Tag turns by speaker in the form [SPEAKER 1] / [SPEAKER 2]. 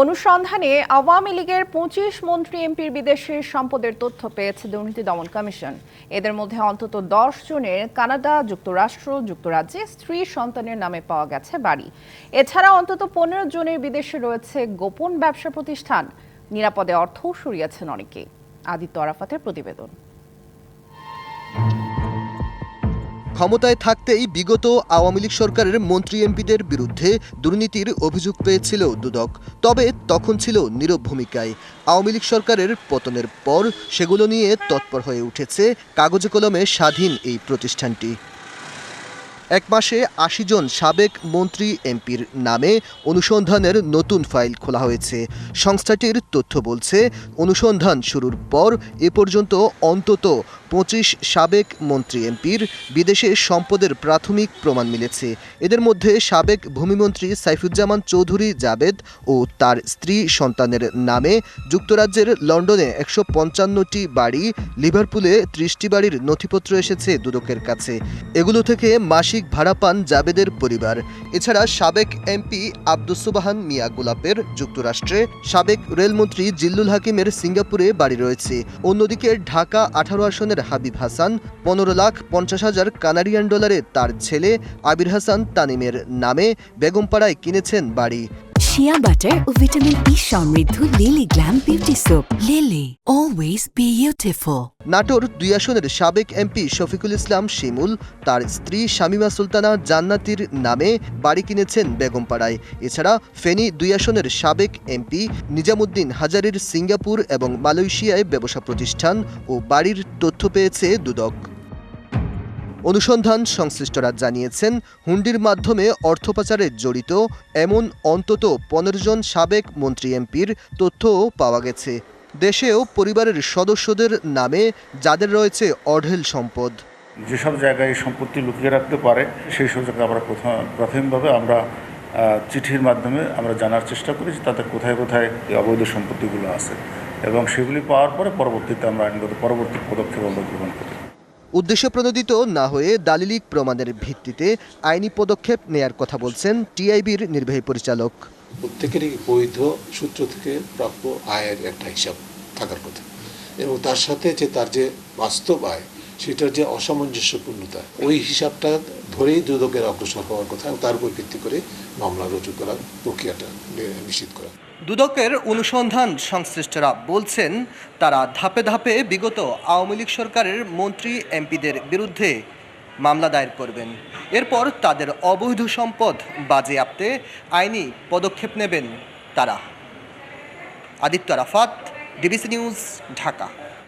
[SPEAKER 1] অনুসন্ধানে আওয়ামী লীগের পঁচিশ মন্ত্রী এমপির বিদেশে সম্পদের তথ্য পেয়েছে দুর্নীতি দমন কমিশন। এদের মধ্যে অন্তত দশ জনের কানাডা, যুক্তরাষ্ট্র, যুক্তরাজ্যে স্ত্রী সন্তানের নামে পাওয়া গেছে বাড়ি। এছাড়া অন্তত পনেরো জনের বিদেশে রয়েছে গোপন ব্যবসা প্রতিষ্ঠান। নিরাপদে অর্থও সরিয়েছেন অনেকে। আদিত্য আরাফাতের প্রতিবেদন।
[SPEAKER 2] ক্ষমতায় থাকতেই বিগত আওয়ামী লীগ সরকারের মন্ত্রী এমপিদের বিরুদ্ধে দুর্নীতির অভিযোগ পেয়েছিল দুদক। তবে তখন ছিল নীরব ভূমিকায়। আওয়ামী লীগ সরকারের পতনের পর সেগুলো নিয়ে তৎপর হয়ে উঠেছে কাগজে কলমে স্বাধীন এই প্রতিষ্ঠানটি। এক মাসে আশি জন সাবেক মন্ত্রী এমপির নামে অনুসন্ধানের নতুন ফাইল খোলা হয়েছে। সংস্থাটির তথ্য বলছে, অনুসন্ধান শুরুর পর এ পর্যন্ত অন্তত পঁচিশ সাবেক মন্ত্রী এমপির বিদেশে সম্পদের প্রাথমিক প্রমাণ মিলেছে। এদের মধ্যে সাবেক ভূমিমন্ত্রী সাইফুজ্জামান চৌধুরী জাবেদ ও তার স্ত্রী সন্তানের নামে যুক্তরাজ্যের লন্ডনে একশো পঞ্চান্নটি বাড়ি, লিভারপুলে ত্রিশটি বাড়ির নথিপত্র এসেছে দুদকের কাছে। এগুলো থেকে মাসিক ভাড়া পান জাবেদের পরিবার। এছাড়া সাবেক এমপি আব্দুস সুবাহান মিয়া গোলাপের যুক্তরাষ্ট্রে সাবেক রেলমন্ত্রী জিল্লুল হাকিমের সিঙ্গাপুরে বাড়ি রয়েছে। অন্যদিকে ঢাকা আঠারো আসনের হাবিব হাসান, পনেরো লাখ পঞ্চাশ হাজার কানাডিয়ান ডলারে তার ছেলে আবির হাসান তানিমের নামে বেগমপাড়ায় কিনেছেন বাড়ি।
[SPEAKER 3] শিয়া বাটার ও ভিটামিন ই সমৃদ্ধ Lily glam beauty soap Lily always beautiful
[SPEAKER 2] Natore দুই আসনের সাবেক এমপি শফিকুল ইসলাম শিমুল, তার স্ত্রী শামিমা সুলতানা জান্নাতির নামে বাড়ি কিনেছেন বেগমপাড়ায়। এছাড়া ফেনী দুই আসনের সাবেক এমপি নিজামুদ্দিন হাজারির সিঙ্গাপুর এবং মালয়েশিয়ায় ব্যবসা প্রতিষ্ঠান ও বাড়ির তথ্য পেয়েছে দুদক। অনুসন্ধান সংশ্লিষ্টরা জানিয়েছেন, হুন্ডির মাধ্যমে অর্থ পাচারে জড়িত এমন অন্তত পনেরো জন সাবেক মন্ত্রী এমপির তথ্যও পাওয়া গেছে। দেশেও পরিবারের সদস্যদের নামে যাদের রয়েছে অঢেল সম্পদ।
[SPEAKER 4] যেসব জায়গায় সম্পত্তি লুকিয়ে রাখতে পারে, সেই সব জায়গায় আমরা প্রথম প্রাথমিকভাবে আমরা চিঠির মাধ্যমে আমরা জানার চেষ্টা করি যে তাদের কোথায় কোথায় এই অবৈধ সম্পত্তিগুলো আছে। এবং সেগুলি পাওয়ার পরে পরবর্তীতে আমরা আইনগত, পরবর্তী পদক্ষেপ আমরা গ্রহণ করি
[SPEAKER 2] উদ্দেশ্য প্রণোদিত না হয়ে দালিলিক প্রমাণের ভিত্তিতে আইনি পদক্ষেপ নেয়ার কথা বলছেন টিআইবির নির্বাহী পরিচালক।
[SPEAKER 5] প্রত্যেকেরই বৈধ সূত্র থেকে প্রাপ্য আয়ের একটা হিসাব থাকার কথা। এবং তার সাথে যে তার যে বাস্তব আয় সেটার যে অসামঞ্জস্যপূর্ণতা ওই হিসাবটা ধরেই দুদকের অগ্রসর হওয়ার কথা এবং তার উপর ভিত্তি করে মামলা রুজু করার প্রক্রিয়াটা নিশ্চিত করা।
[SPEAKER 2] দুদকের অনুসন্ধান সংশ্লিষ্টরা বলছেন, তারা ধাপে ধাপে বিগত আওয়ামী লীগ সরকারের মন্ত্রী এমপিদের বিরুদ্ধে মামলা দায়ের করবেন। এরপর তাদের অবৈধ সম্পদ বাজেয়াপ্তে আইনি পদক্ষেপ নেবেন তারা। Aditya Rafat DBC news, Dhaka.